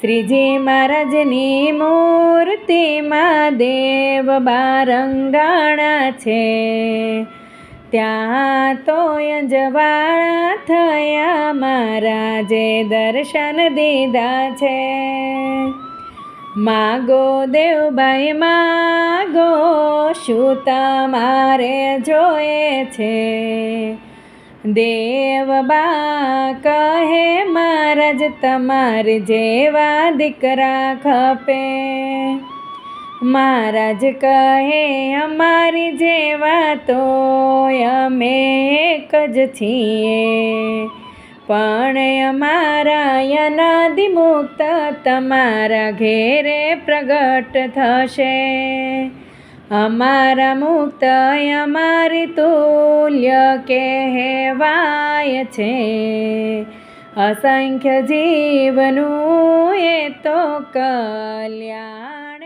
શ્રીજી મહારાજની મૂર્તિમાં દેવ બારંગાણા છે. ત્યાં તો અંજવાળા થયા મહારાજે દર્શન દીધા છે. માગો દેવભાઈ માગો, શું તમારે જોયે છે? દેવબા કહે, મહારાજ, તમારે જેવા દીકરા ખપે. મહારાજ કહે, અમારી જેવા તો અમે એક જ છીએ. પણ અમારા અનાદિ મુક્ત તમારા ઘેરે પ્રગટ થશે. અમારા મુક્ત અમારી તુલ્ય કહેવાય છે. અસંખ્ય જીવનું એ તો કલ્યાણ